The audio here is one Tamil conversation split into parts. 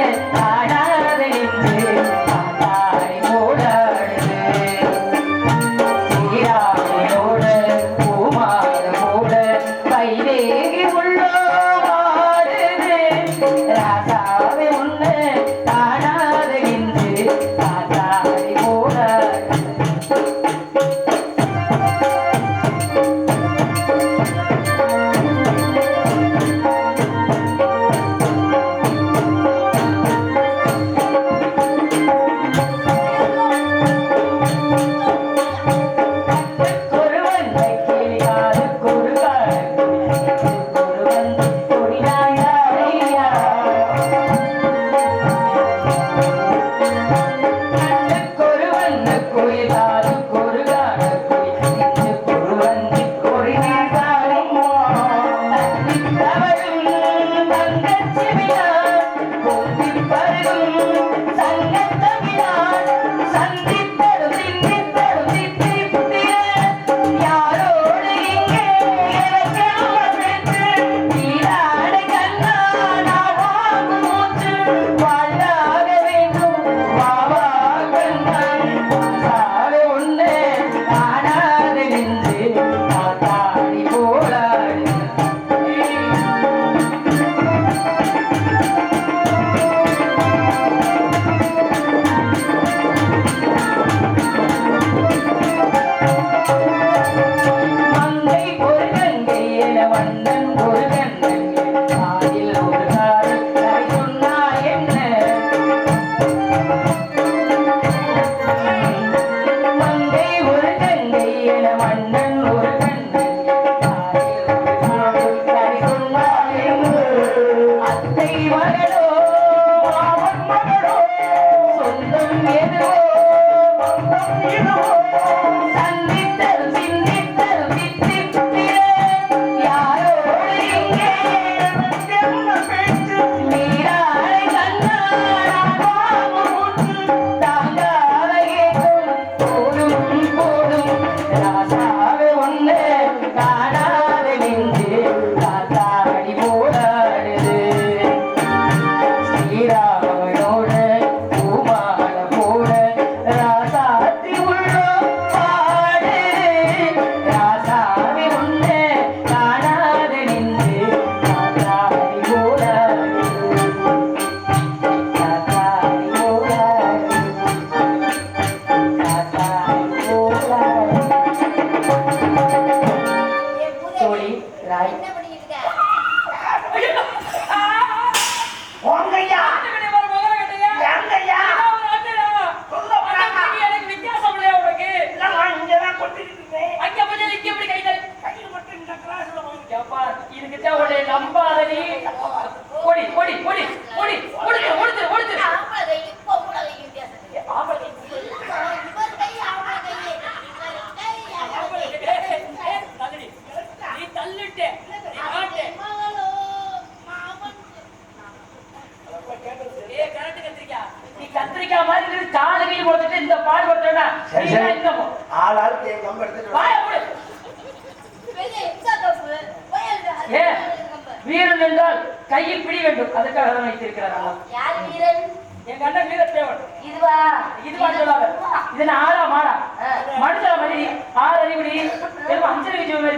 Yeah. మగడు మగడు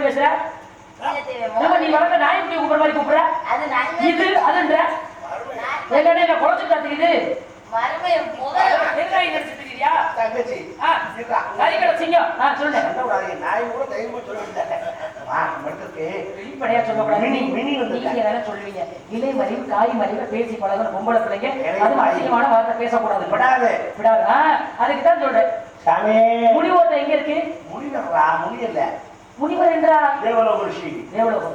பேசுற? நீ வளர்த்த நாய் இப்படி கூப்பிடுற மாதிரி கூப்பிடுற? இது அதுன்ற? என்ன குழச்சுட்டா தெரியுது சொல்லுவீங்க. இலை மறைவு தாய் மறைவு பேசி பழகணும் பொம்பளை பிள்ளைங்க அதுவும் அதிகமான வார்த்தை பேசக்கூடாது. விடாது. விடாது. அதுக்கு சொல்றேன். முடிவோட்டம் எங்க இருக்கு? முடிவா முடியல. முனிவர் என்றால் தேவலோக ಋಷಿ தேவலோக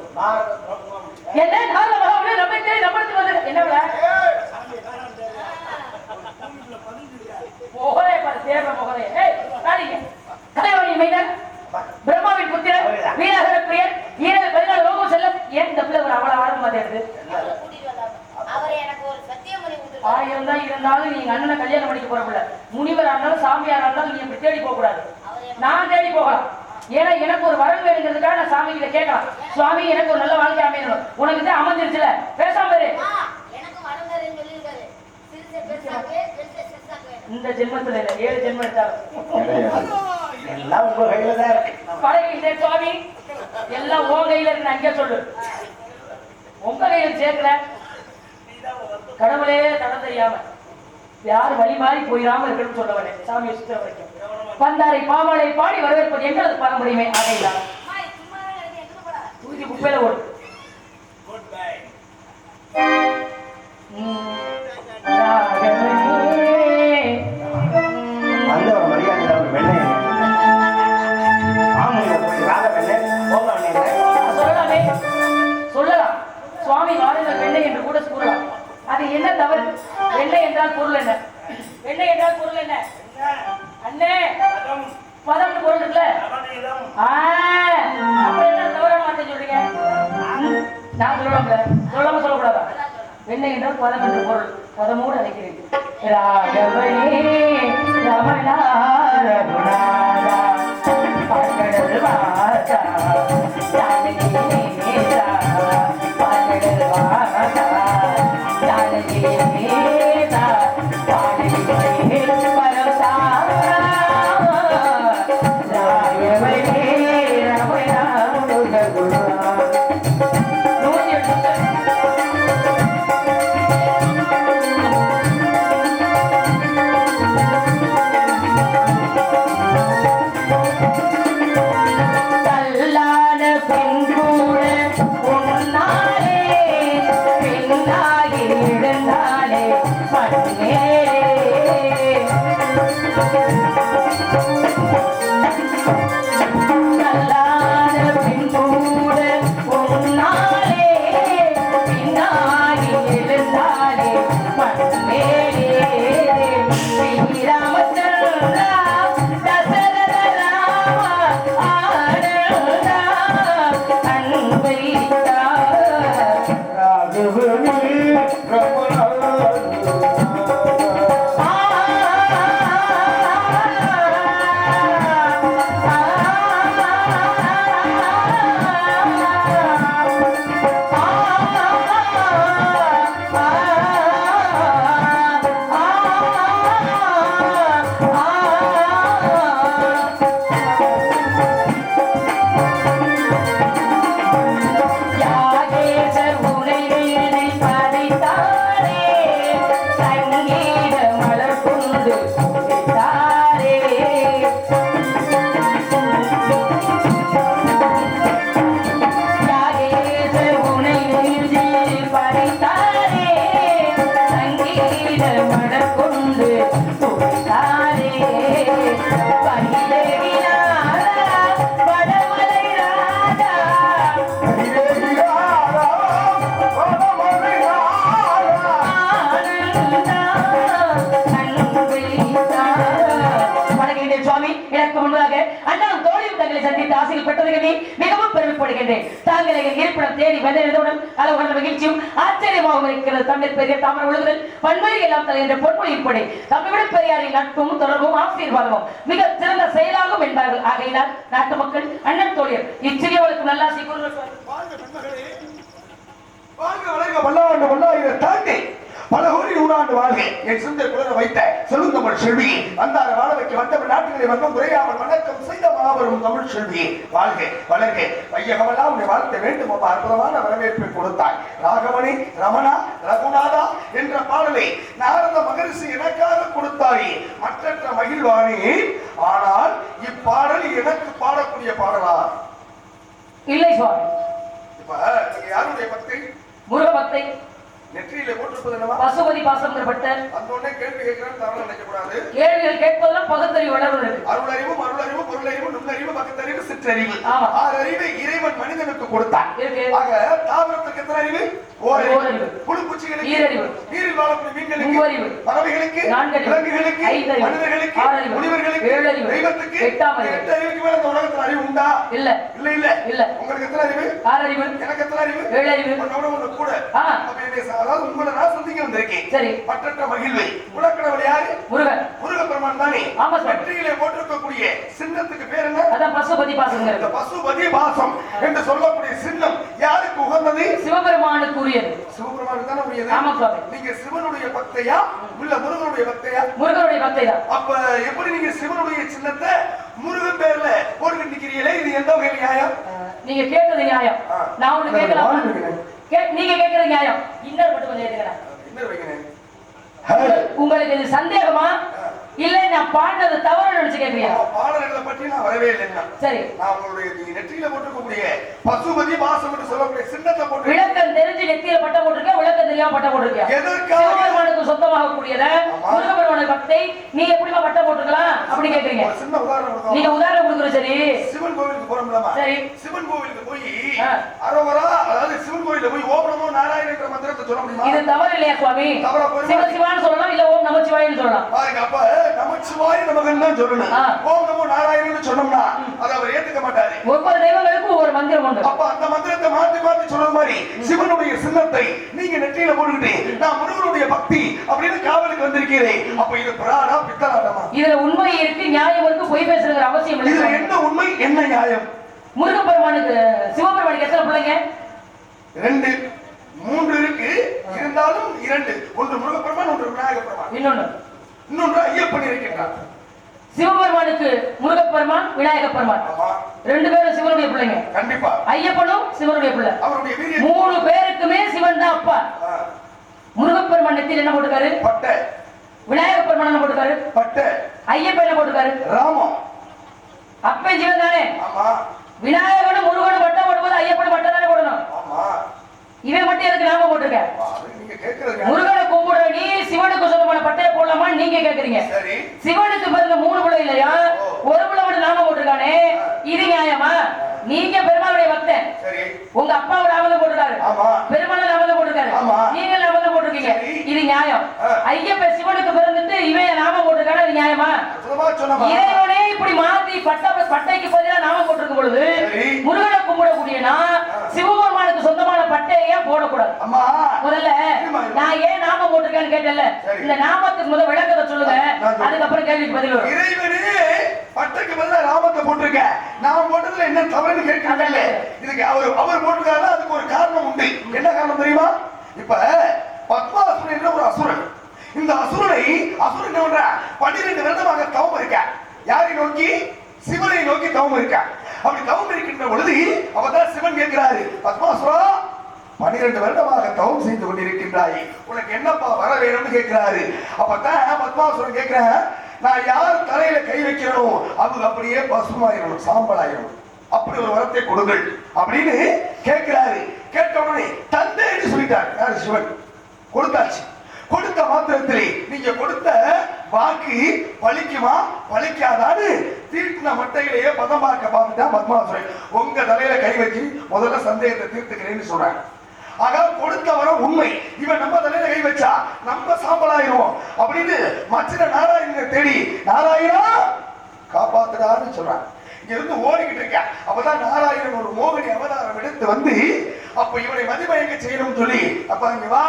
என்ன நால மகாவனே நம்ம தேடி நம்ம தேடி வந்து என்னவள மோகரே பாரு தேவ மோகரே ஏய் காரிங்க தலைவனி மைனர் பிரம்மாவின் புத்திரன் வீரகர பிரியன் ஈரல் பெருநாள் லோகம் செல்லும் ஏன் இந்த பிள்ளை அவ்வளவு ஆரம்பமா தேடுது ஆயிரம் தான் இருந்தாலும் நீங்க அண்ணனை கல்யாணம் பண்ணிக்க போற பிள்ளை. முனிவர் ஆனாலும் சாமியார் ஆனாலும் நீ இப்படி தேடி போக கூடாது ஒரு வரம் வேணுங்கிறதுக்காக நான் சாமி கிட்ட கேட்கலாம். சுவாமி எனக்கு ஒரு நல்ல வாழ்க்கை அமையணும். உனக்கு தான் அமர்ந்துருச்சுல பேசாம இரு. இந்த ஜென்மத்துல இல்ல ஏழு ஜென்மம் எல்லாம் உங்க கையில தான் இருக்கு. பழகிட்டே சுவாமி. எல்லாம் உன் கையில இருக்கு அங்கே சொல்லு. உங்க கையில சேர்க்கல. கடவுளே தடத்தையாம யார் வழி மாறி போயிடாம இருக்கணும்னு சொல்ல வரேன் சாமியை சுத்த வரைக்கும். வந்தாரை பாமாலை பாடி வரவேற்பது எங்களது பாரம்பரியமே. ஆகையிலாம் தூக்கி குப்பையில ஓடு சொல்லலாமே. சொல்லலாம். சுவாமி வாருங்கள் வெள்ளை என்று கூட கூறலாம். அது என்ன தவறு? வெள்ளை என்றால் பொருள் என்ன? வெள்ளை என்றால் பொருள் என்ன? இல்லை என்றால் பதம் என்று பொருள். பதமோடு அழைக்கிறேன். ராகவனே ரமணா ரகுநாதா பக்கடல் வாசா மிகவும் பெருமைப்படுகின்றேன். தாங்கள் எங்கள் இருப்பிடம் தேடி வந்தவுடன் அளவுகண்ட மகிழ்ச்சியும் ஆச்சரியமாகவும் இருக்கிறது. தமிழ் பெரிய தாமர ஒழுகுதல் பன்மொழி எல்லாம் தலை என்ற பொன்மொழி இப்படி. தமிழ் பெரியாரின் நட்பும் தொடர்பும் ஆசீர்வாதமும் மிக சிறந்த செயலாகும் என்பார்கள். ஆகையினால் நாட்டு மக்கள் அண்ணன் தோழியர் இச்சிறியவளுக்கு நல்லா கூறுங்கள் வாழ்க வளர்க வல்லாண்டு வல்லாயிர தாண்டி. பல கோடி நூறாண்டு வாழ்க என் சுந்தர் குலர வைத்த சொல்லுந்தமிழ் செல்வி. வந்தார வாழ வைக்க வந்தவன் நாட்டுகளை வந்தோம் குறையாமல் வணக்கம் செய்த மாபெரும் தமிழ் செல்வி. வாழ்க வளர்க. வையகமெல்லாம் உன்னை வாழ்த்த வேண்டும் அப்ப. அற்புதமான வரவேற்பை கொடுத்தாய். ராகவனி ரமணா ரகுநாதா என்ற பாடலை நாரத மகரிஷி எனக்காக கொடுத்தாய். மற்றற்ற மகிழ்வாணி ஆனால் இப்பாடல் எனக்கு பாடக்கூடிய பாடலா? இல்லை சுவாமி. இப்ப யாருடைய பக்தி? முருக பக்தை நெற்றியில போட்டிருப்பது பசுபதி பாசம் பட்ட அந்த உடனே கேள்வி கேட்கிறேன் தவறு நினைக்க கூடாது கேள்விகள் கேட்பதெல்லாம் பகுத்தறிவு வளர்வதற்கு அருள் அறிவு அறிவு பொருள் அறிவு நுண்ணறிவு பக்கத்தறிவு சிற்றறிவு. ஆறு அறிவை இறைவன் மனிதனுக்கு கொடுத்தான். ஆக தாவரத்துக்கு எத்தனை அறிவு ஓரறிவு ஓரறிவு. புழு பூச்சிகளுக்கு ஈரறிவு. நீரில் வாழக்கூடிய மீன்களுக்கு மூவறிவு. பறவைகளுக்கு. விலங்குகளுக்கு. மனிதர்களுக்கு. முனிவர்களுக்கு. தெய்வத்துக்கு எட்டாம் அறிவு. எட்டு அறிவுக்கு மேல இந்த உலகத்துல அறிவு உண்டா இல்ல இல்ல இல்ல இல்ல. உங்களுக்கு எத்தனை அறிவு ஆறறிவு எனக்கு எத்தனை அறிவு உன்னோட ஒண்ணு கூட. அப்ப என்னை அதாவது உங்களை நான் சந்திக்க வந்திருக்கேன். சரி. பட்டற்ற மகிழ்வு. உலக்கடவுள் யாரு? முருகன். முருகப்பெருமான் தானே. ஆமா சார். வெற்றியிலே போட்டிருக்கக்கூடிய சின்னத்துக்கு பேர் என்ன? அதான் பசுபதி இந்த பாசங்கிறது பசுபதி பாசம் என்று சொல்லக்கூடிய சின்னம் யாருக்கு உகந்தது? சிவபெருமானுக்கு உரியது சிவபெருமானுக்கு தானே உரியது. ஆமா சுவாமி நீங்க சிவனுடைய பக்தையா இல்ல முருகனுடைய பக்தையா? முருகனுடைய பக்தை தான் அப்ப எப்படி நீங்க சிவனுடைய சின்னத்தை முருகன் பேர்ல போட்டு நிக்கிறீங்களே இது எந்த வகை நியாயம்? நீங்க கேட்டது நியாயம். நான் ஒண்ணு கேட்கலாம்? நீங்க கேட்கறது நியாயம். இன்னொரு மட்டும் கொஞ்சம் வைக்கிறேன் உங்களுக்கு இது சந்தேகமா? இல்ல நான் பாடினது தவறு நினைச்சு கேட்கறியா வரவே இல்லைங்க சரி நான் உங்களுடைய நீங்க நெற்றியில போட்டிருக்கக்கூடிய பசுபதி பாசம் என்று சொல்லக்கூடிய சின்னத்தை போட்டு விளக்கம் தெரிஞ்சு நெத்தியில பட்டம் போட்டிருக்கேன் விளக்கம் தெரியாம பட்டம் போட்டிருக்கேன் எதற்காக சிவபெருமானுக்கு சொந்தமாக கூடியத ஆமா. முருகபெருமானுக்கு பக்தை நீ எப்படிமா பட்டம் போட்டுக்கலாம் அப்படி கேக்குறீங்க சின்ன உதாரணம். நீங்க உதாரணம் கொடுக்குற சரி சிவன் கோவிலுக்கு போறோம்லமா சரி. சிவன் கோவிலுக்கு போய். அரோவரா அதாவது சிவன் கோவில போய் ஓம் நமோ நாராயண என்ற மந்திரத்தை சொல்ல முடியுமா இது தவறு இல்லையா சுவாமி? சிவ சிவான்னு சொல்லலாம் இல்ல ஓம் நமச்சிவாயன்னு சொல்லலாம் பாருங்க அப்ப நமச்சிவாய நமகன் தான் சொல்லணும். ஓம் நமோ நாராயணன்னு சொன்னோம்னா அதை அவர் ஏத்துக்க மாட்டாரு. ஒவ்வொரு தெய்வங்களுக்கும் ஒவ்வொரு மந்திரம் உண்டு. அப்ப அந்த மந்திரத்தை மாத்தி மாத்தி சொல்ற மாதிரி சிவனுடைய சின்னத்தை நீங்க நெற்றியில போட்டுக்கிட்டு நான் முருகனுடைய பக்தி அப்படின்னு காவலுக்கு வந்திருக்கிறேன். அப்ப இது பிராடா பித்தலாட்டமா? இதுல உண்மை இருக்கு நியாயம் இருக்கு பொய் பேசுற அவசியம் இதுல இல்லை என்ன உண்மை என்ன நியாயம்? முருகப்பெருமானுக்கு சிவபெருமானுக்கு எத்தனை பிள்ளைங்க? ரெண்டு. மூன்று இருக்கு இருந்தாலும் இரண்டு. ஒன்று முருகப்பெருமான் ஒன்று விநாயக பெருமான் இன்னொன்னு. இன்னொன்று ஐயப்பன் இருக்கின்றார். சிவபெருமானுக்கு முருகப்பெருமான் விநாயகப் பெருமான். ரெண்டு பேரும் சிவனுடைய பிள்ளைங்க. கண்டிப்பா. ஐயப்பனும் சிவனுடைய பிள்ளை. மூணு பேருக்குமே சிவன் தான் அப்பா. முருகப்பெருமான் நெத்தியில் என்ன போட்டுக்காரு பட்டை. விநாயகப் பெருமான் என்ன போட்டுக்காரு பட்டை. ஐயப்பன் என்ன போட்டுக்காரு ராமம். அப்பே சிவன் தானே? விநாயகனும் முருகனும் பட்டம் போடும்போது ஐயப்பன் பட்டம் தானே போடணும் இவன் மட்டும் எதுக்கு நாம போட்டிருக்க? முருகனை கும்பிடுற நீ சிவனுக்கு சொந்தமான பட்டையை போடலாமா நீங்க கேக்குறீங்க? சிவனுக்கு பிறந்த மூணு பிள்ளை இல்லையா? ஒரு பிள்ளை மட்டும் நாம போட்டிருக்கானே இது நியாயமா? நீங்க பெருமாளுடைய பக்தன் உங்க அப்பாவோட நாமதம் போட்டிருக்காரு. ஆமா. பெருமாள் நாமதம் போட்டிருக்காரு. நீங்க நாமதம் போட்டிருக்கீங்க. இது நியாயம். ஐயப்ப சிவனுக்கு பிறந்துட்டு இவன் நாமம் போட்டிருக்காரு அது நியாயமா? இறைவனே இப்படி மாத்தி பட்ட பட்டைக்கு பதிலா நாமம் போட்டிருக்கும் பொழுது. முருகனை கும்பிடக்கூடிய நான் சிவபெருமானுக்கு சொந்தமான பட்டையை ஏன் போடக்கூடாது? முதல்ல. நான் ஏன் நாமம் போட்டிருக்கேன்னு கேட்டல. இந்த நாமத்துக்கு முதல் விளக்கத்தை சொல்லுங்க. அதுக்கப்புறம் கேள்விக்கு பதில் வரும். இறைவனே பட்டைக்கு பதிலா ராமத்தை போட்டிருக்க. நான் போட்டதுல என்ன தவறுன்னு கேட்கறதில்ல இதுக்கு அவர் அவர் போட்டிருக்காருன்னா அதுக்கு ஒரு காரணம் உண்டு. என்ன காரணம் தெரியுமா? இப்ப பத்மாசுரன் என்ற ஒரு அசுரன். இந்த அசுரனை அசுரன் என்ன பண்ற? பன்னிரெண்டு வருடமாக தவம் இருக்க. யாரை நோக்கி? சிவனை நோக்கி தவம் இருக்க. அப்படி தவம் இருக்கின்ற பொழுது அவதான் சிவன் கேட்கிறாரு. பத்மாசுரா பன்னிரண்டு வருடமாக தவம் செய்து கொண்டிருக்கின்றாய். உனக்கு என்னப்பா வர வேணும்னு கேட்கிறாரு. அப்பதான் பத்மாசுரன் கேட்கிறேன் நான் யார் தலையில கை வைக்கிறனோ அது அப்படியே பசுமாயிரணும் சாம்பலாயிரணும். அப்படி ஒரு வரத்தை கொடுங்கள். அப்படின்னு கேட்கிறாரு. கேட்ட உடனே தந்தைன்னு சொல்லிட்டார். யாரு? சிவன். கொடுத்தாச்சு. கொடுத்த மாத்திரத்திலே நீங்க கொடுத்த வாக்கு பலிக்குமா பலிக்காதான்னு தீர்த்தின மட்டையிலேயே பதம் பார்க்க பார்த்துட்டா பத்மாசுரன் உங்க தலையில கை வச்சு முதல்ல சந்தேகத்தை தீர்த்துக்கிறேன்னு சொல்றாங்க. ஆக கொடுத்தவரம் உண்மை. இவன் நம்ம தலையில கை வச்சா நம்ம சாம்பலாயிருவோம் அப்படின்னு மச்சின நாராயணனை தேடி நாராயணா காப்பாத்துறாருன்னு சொல்றான். இங்க இருந்து ஓடிக்கிட்டு இருக்க. அப்பதான் நாராயணன் ஒரு மோகினி அவதாரம் எடுத்து வந்து அப்ப இவனை மதிமயங்க செய்யணும்னு சொல்லி அப்ப இங்க வா.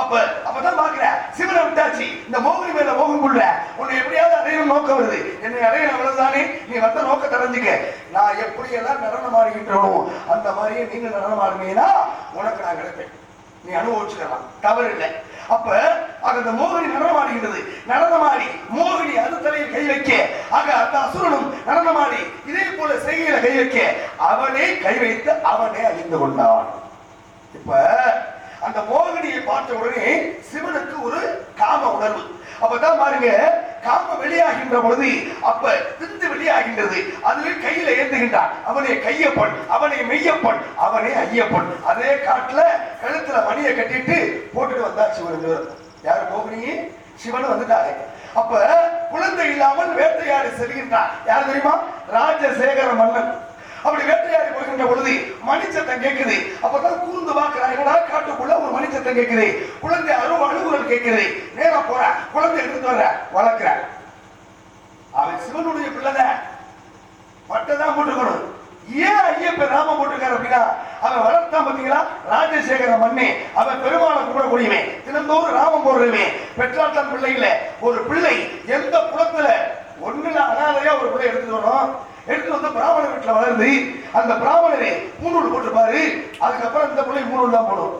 அப்ப அப்பதான் பாக்குற சிவனை விட்டாச்சு. இந்த மோகினி மேல மோகம் கொள்ள உன்னை எப்படியாவது அடையணும் நோக்கம் வருது. என்னை அடையணும் அவ்வளவுதானே. நீ வந்த நோக்க தெரிஞ்சுக்க நான் எப்படி எல்லாம் நடனம் ஆடுகின்றனோ அந்த மாதிரியே நீங்க நடனம் ஆடுனீங்கன்னா உனக்கு நான் கிடைப்பேன். நீ அனுபவிச்சுக்கலாம். தவறு இல்லை அப்ப ஆக அந்த மோகினி நடனமாடுகின்றது. நடனமாடி மோகினி அது தலையில் கை வைக்க. ஆக அந்த அசுரனும் நடனமாடி இதே போல செய்கையில கை வைக்க. அவனே கை வைத்து அவனே அழிந்து கொண்டான். இப்ப அந்த மோகினியை பார்த்த உடனே சிவனுக்கு ஒரு காம உணர்வு. அப்பதான் பாருங்க காம வெளியாகின்ற பொழுது அப்ப திந்து வெளியாகின்றது. அதுவே கையில ஏந்துகின்றான். அவனே கையப்பன் அவனே மெய்யப்பன் அவனே ஐயப்பன். அதே காட்டுல கழுத்துல மணியை கட்டிட்டு போட்டுட்டு வந்தா சிவன். யாரு மோகினி சிவன் வந்துட்டாரு. அப்ப குழந்தை இல்லாமல் வேட்டையாடி செல்கின்றான் யார் தெரியுமா? ராஜசேகர மன்னன். அப்படி வேட்டையாடி போகின்ற பொழுது மணிச்சத்தம் கேட்குது. அப்பதான் கூர்ந்து பாக்குறா காட்டுக்குள்ள ஒரு மணிச்சத்தம் கேட்குது. குழந்தை அருவ அழுகுறல் கேட்குது. நேரம் போற. குழந்தை எடுத்துட்டு வர வளர்க்கிற அவன் சிவனுடைய பிள்ளைதான். பட்டதான் போட்டுக்கணும் ஏன் ஐயப்ப ராம போட்டிருக்காரு அப்படின்னா அவன் வளர்த்தான் பாத்தீங்களா ராஜசேகர மண்ணே அவன் பெருமாளை கும்பிடக்கூடியவன் தினந்தோறும் ராமம் போடுறவன். பெற்றாட்டம் பிள்ளை ஒரு பிள்ளை எந்த குலத்துல ஒண்ணுல அனாதையா ஒரு பிள்ளை எடுத்துட்டு வரோம் எடுத்து வந்து பிராமண வீட்டுல வளர்ந்து அந்த பிராமணரே மூணூல் போட்டிருப்பாரு. அதுக்கப்புறம் இந்த பிள்ளை மூணூல் தான் போடும்.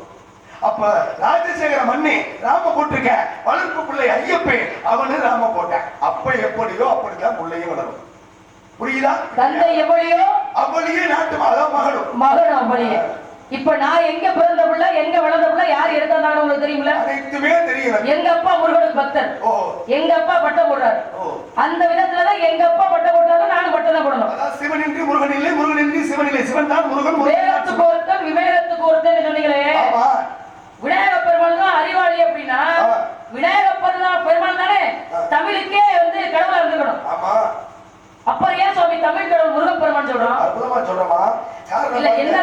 அப்ப ராஜசேகர மண்ணே ராம போட்டிருக்க வளர்ப்பு பிள்ளை ஐயப்பே. அவனு ராம போட்டேன். அப்ப எப்படியோ அப்படிதான் பிள்ளையும் வளரும். புரியுதா? தந்தை எவ்வளியோ? அவளையே நாட்டு அதான் மகளும் மகன் அவ்வளியே. இப்ப நான் எங்க பிறந்த பிள்ளை எங்க வளர்ந்த பிள்ளை யார் எடுத்தாங்க உங்களுக்கு தெரியுமில அனைத்துமே தெரியல எங்க அப்பா முருகனுக்கு பக்தர். எங்க அப்பா பட்டம் போடுறாரு. அந்த விதத்துலதான் எங்க அப்பா பட்டம் போட்டாலும் நானும் பட்டம் தான் போடணும். அதான் சிவனின்றி முருகன் இல்லை முருகனின்றி சிவன் இல்லை. சிவன் தான் முருகன் முருகன் சிவன். ஒருத்தன் விவேகத்துக்கு ஒருத்தன் சொன்னீங்களே. விநாயக பெருமாள் தான் அறிவாளி அப்படின்னா ஆ. விநாயக பெருமாள் பெருமாள் தானே ஆ. தமிழுக்கே வந்து கடவுளா இருந்துக்கணும் ஆமா அப்புறம் ஏன் சுவாமி தமிழ் கடவுள் முருகன் பெருமாள் சொல்றோம் அற்புதமா சொல்றமா இல்ல என்ன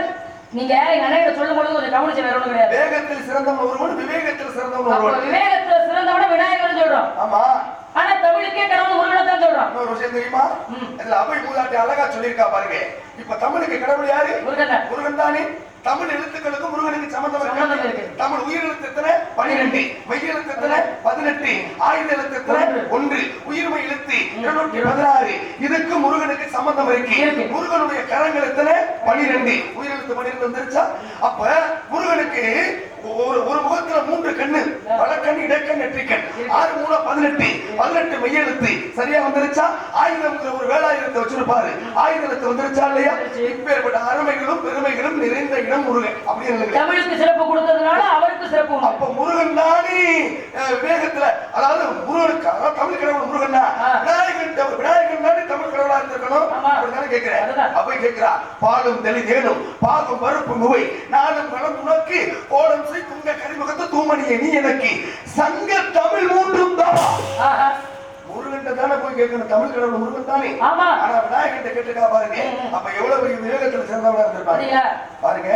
நீங்க எங்க அண்ணன் சொல்லும் பொழுது கொஞ்சம் கவனிச்சு வேற ஒண்ணும் கிடையாது. வேகத்தில் சிறந்தவன் ஒருவன் விவேகத்தில் சிறந்தவன் ஒருவன். விவேகத்துல சிறந்தவன விநாயகர்னு சொல்றோம். ஆமா. ஆனா தமிழுக்கே கடவுள் முருகனை தான் சொல்றோம். இன்னொரு விஷயம் தெரியுமா. இதுல அபய் மூதாட்டி அழகா சொல்லியிருக்கா பாருங்க. இப்ப தமிழுக்கு கடவுள் யாரு? முருகன். முருகன் தானே. தமிழ் எழுத்துக்களுக்கும் முருகனுக்கு சம்பந்தம் இருக்கு. தமிழ் உயிர் எழுத்து எத்தனை பனிரெண்டு. மெய் எழுத்து எத்தனை பதினெட்டு. ஆயுத எழுத்து எத்தனை ஒன்று. உயிர்மை எழுத்து இருநூற்றி பதினாறு. இதுக்கு முருகனுக்கு சம்பந்தம் இருக்கு. முருகனுடைய கரங்கள் எத்தனை? பனிரெண்டு. உயிர் எழுத்து வந்துருச்சா? அப்ப முருகனுக்கு ஒரு ஒரு முகத்துல மூன்று கண்ணு வலக்கண் இடக்கண் நெற்றிக்கண். ஆறு மூணு பதினெட்டு பதினெட்டு மெய்யெழுத்து சரியா வந்துருச்சா ஆயுதம்ங்கிற ஒரு வேலாயுதத்தை வச்சிருப்பாரு ஆயுதத்தை வந்துருச்சா இல்லையா இப்பேற்பட்ட அருமைகளும் பெருமைகளும் நிறைந்த இடம் முருகன் அப்படின்னு. தமிழுக்கு சிறப்பு கொடுத்ததுனால அவருக்கு சிறப்பு அப்ப முருகன் தானே வேகத்துல அதாவது முருகனுக்கு அதாவது தமிழ் கடவுள் முருகன். விநாயகன் விநாயகன் தானே தமிழ் கடவுளா இருந்திருக்கணும் ஆமா. அப்படித்தானே கேட்கிறேன். அப்ப கேட்கிறா பாலும் தெளிதேனும் பாகும் பருப்பு முவை நானும் வளம் உனக்கு கோலம் செய் துங்க கரிமுகத்து தூமணியை நீ எனக்கு சங்க தமிழ் மூன்றும் தான்? ஆஹா. முருகன் தானே போய் கேட்கணும்? தமிழ் கடவுள் முருகன் தானே? ஆமா. ஆனா விநாயகன் கேட்டுக்கா பாருங்க. அப்ப எவ்வளவு பெரிய விவேகத்துல இருந்திருப்பாங்க சரியா பாருங்க.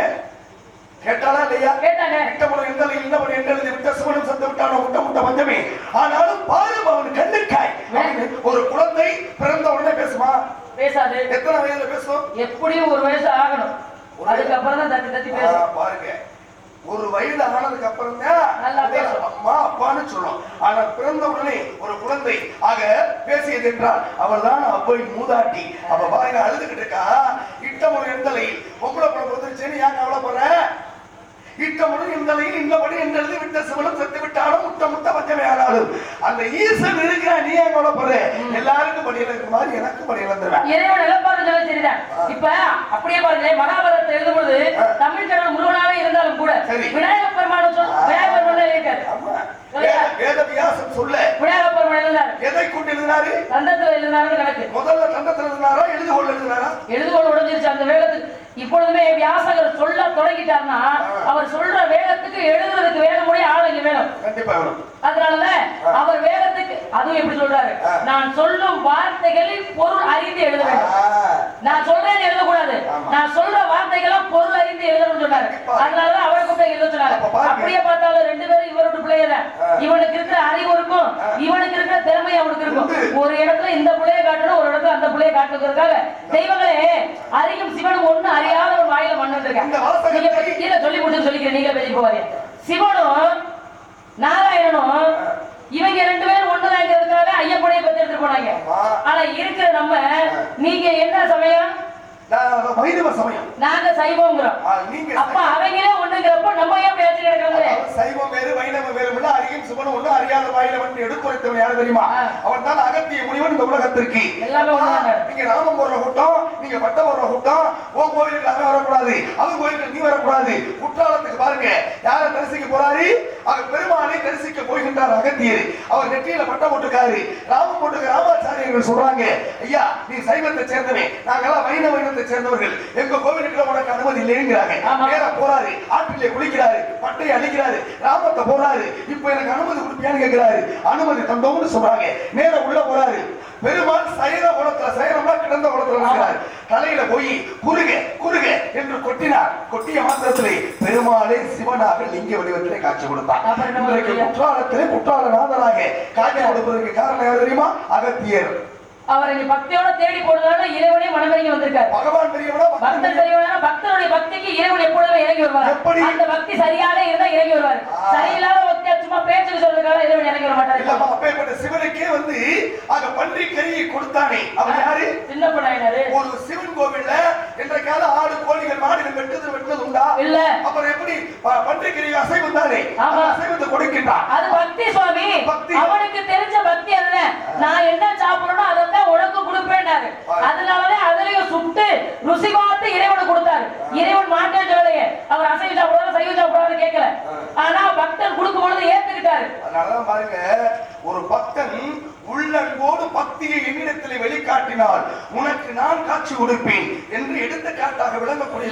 கேட்டாளா இல்லையா? விட்டமுடன் எங்களை இல்லவன் என்றெழுதி விட்ட சுவனும் விட்டானோ முட்ட முட்ட பஞ்சமே. ஆனாலும் பாரும் அவன் கண்ணுக்காய். ஒரு குழந்தை பிறந்த உடனே பேசுமா? பேசாது. எத்தனை வயதுல பேசும்? எப்படியும் ஒரு வயசு ஆகணும். அதுக்கப்புறம் தான் தட்டி தட்டி பேசும். பாருங்க. ஒரு வயது ஆனதுக்கு அப்புறம் தான். அம்மா அப்பான்னு சொல்லும் ஆனா பிறந்த உடனே ஒரு குழந்தை. ஆக பேசியது என்றால் அவள் தான் அவ்வை மூதாட்டி. அவ பாருங்க அழுதுகிட்டு இருக்கா இட்டமுறை எந்தலை பொம்பளை படம் கொடுத்துருச்சேன்னு ஏன் கவலைப்படுற? இட்டமுடன் எந்தலையில் இன்னபடி என்றது விட்ட சிவனும் செத்து விட்டாலும் முட்ட முட்ட பஞ்சமே ஆனாலும் அந்த ஈசன் இருக்கிற நீ ஏன் கவலைப்படுற? எல்லாருக்கும் படியில இருக்கிற மாதிரி எனக்கு படியில இருந்துருவேன் சொல்ல சரிதான். இப்ப அப்படியே பாருங்களேன் மகாபாரதத்தை எழுதும்போது தமிழ் கடவுள் முருகனாவே இருந்தாலும் கூட. விநாயக பெருமான் சொல் விநாயக பெருமான் இருக்காரு. ஆமா. வேத- வேத வியாசம் சொல்ல. விநாயக பெருமான் எழுதினார். எதை கொண்டு எழுதினாரு? தந்தத்துல எழுதினாரு கணக்கு. முதல்ல தண்டத்தில் எழுதினாரா எழுது கொண்டு எழுதினாரா? எழுதுகோள் உடைஞ்சிருச்சு அந்த வேகத்துக்கு. இப்பொழுதுமே வியாசகர் சொல்ல தொடங்கிட்டார்னா அவர் சொல்ற வேகத்துக்கு எழுதுறதுக்கு வேக முடிய ஆள் இங்க வேணும். அதனாலதான் அவர் வேகத்துக்கு அதுவும் எப்படி சொல்றாரு. நான் சொல்லும் வார்த்தைகளில் பொருள் அறிந்து எழுத வேண்டும் ஆ, நான் சொல்றேன்னு எழுதக்கூடாது ஆமா. நான் சொல்ற வார்த்தைகள்லாம் பொருள் அறிந்து எழுதணும்னு சொன்னாரு. அதனாலதான் அவரை கூப்பிட்டு எழுத சொன்னாரு. அப்படியே பார்த்தாலும் ரெண்டு பேரும் இவரோட பிள்ளைய தான் ஆ. இவனுக்கு இருக்கிற அறிவு இருக்கும். இவனுக்கு இருக்கிற திறமை அவனுக்கு இருக்கும். ஒரு இடத்துல இந்த பிள்ளைய காட்டணும் ஒரு இடத்துல அந்த பிள்ளைய காட்டுறதுக்காக. தெய்வங்களே அறியும் சிவனும் ஒண்ணு அறியாத ஒரு வாயில மண்ணு இந்த வாசகத்தை- நீங்க பத்தி- இல்ல சொல்லி முடிச்சு சொல்லிக்கிறேன். நீங்களே பேசி போவாங்க சிவனும் நாராயணனும் இவங்க ரெண்டு பேரும் ஒண்ணுதாங்கிறதுக்காக ஐயப்பனையை பத்தி எடுத்துட்டு போனாங்க. ஆனா இருக்கிற நம்ம நீங்க என்ன சமயம்? வைணவ சமயம். நாங்க நீங்க அப்ப அவங்களே ஒண்ணுங்கிறப்ப நம்ம ஏன் பேச்சு கிடக்கிறது அதாவது சைவம் வேறு அறியும் சிவனும் ஒண்ணு அறியாத வாயிலவன் எடுத்துரைத்தவன் யாரு தெரியுமா. அவன் தான் அகத்திய முனிவன் இந்த உலகத்திற்கு. எல்லாமே ஒண்ணுதாங்க. நீங்க நாமம் போடுற கூட்டம் நீங்க பட்டம் போடுற கூட்டம் உன் கோயிலுக்கு அவன் வரக்கூடாது. அவன் கோயிலுக்கு நீ வரக்கூடாது. குற்றாலத்துக்கு பாருங்க யார தரிசிக்க போறாரு? அவர் பெருமானை தரிசிக்க போகின்றார் அகத்தியர். அவர் நெற்றியில பட்டம் போட்டுக்காரு ராமம் போட்டுக்க ராமாச்சாரியர்கள் சொல்றாங்க ஐயா நீ சைவத்தை சேர்ந்தவன். நாங்கெல்லாம் வைணவ இனத்தை சேர்ந்தவர்கள். எங்க கோவிலுக்கு உனக்கு அனுமதி இல்லைங்கிறாங்க. போறாரு ஆற்றிலே குளிக்கிறாரு பட்டையை அழிக்கிறாரு ராமத்தை போறாரு இப்ப எனக்கு அனுமதி கொடுப்பியான்னு கேட்கிறாரு அனுமதி தந்தோம்னு சொல்றாங்க. நேரா உள்ள போறாரு. பெருமாள் சயன குளத்துல சயனம்னா கிடந்த இருக்கிறார் தலையில போய் குறுக குறுக என்று கொட்டினார். கொட்டிய மாத்திரத்திலே பெருமாளே சிவனாக லிங்க வடிவத்திலே காட்சி கொடுத்தார்? குற்றாலத்திலே குற்றாலநாதராக காட்சி கொடுப்பதற்கு காரணம் யார் தெரியுமா? அகத்தியர். அவரை நீ பக்தியோட தேடி போனதால இறைவனே மனமிறங்கி வந்திருக்காரு. பகவான் பெரியவனா பக்தன் பெரியவனா? பக்தனுடைய பக்திக்கு இறைவன் எப்பொழுதுமே இறங்கி வருவார்? அந்த பக்தி சரியாக இருந்தா இறங்கி வருவார். சரியில்லாத பக்தியா சும்மா பேச்சுக்கு சொல்றதுக்காக இறைவன் இறங்கி வர மாட்டாரு. அப்பேற்பட்ட சிவனுக்கே வந்து ஆக பன்றி கறியை கொடுத்தானே. அவர் யாரு? சின்ன பண்ணாரு ஒரு சிவன் கோவில்ல என்றைக்காவது ஆடு கோழிகள் மாடுகள் வெட்டுறது வெட்டுறது உண்டா? இல்ல. அப்புறம் எப்படி ப- பன்றிக்கறி அசைவம் தானே. அந்த அசைவத்தை கொடுக்கின்றார் அது பக்தி சுவாமி. அவனுக்கு தெரிஞ்ச பக்தி அல்ல நான் என்ன சாப்பிடணும் அதை தான் உனக்கு கொடுப்பேன்னாரு அதனாலதான் அதுலயும் சுட்டு ருசி பார்த்து இறைவனுக்கு கொடுத்தாரு. இறைவன் மாட்டேன் சொல்லலையே. அவர் அசைவம் சாப்பிடுவாரு சைவம் சாப்பிடுவாரு கேட்கல. ஆனா பக்தன் கொடுக்கும் பொழுது ஏத்துக்கிட்டாரு. அதனாலதான் பாருங்க ஒரு பக்தன் உள்ளன்போடு பக்தியை என்னிடத்தில் வெளிக்காட்டினால் உனக்கு நான் காட்சி கொடுப்பேன் என்று எடுத்துக்காட்டாக விளங்கக்கூடிய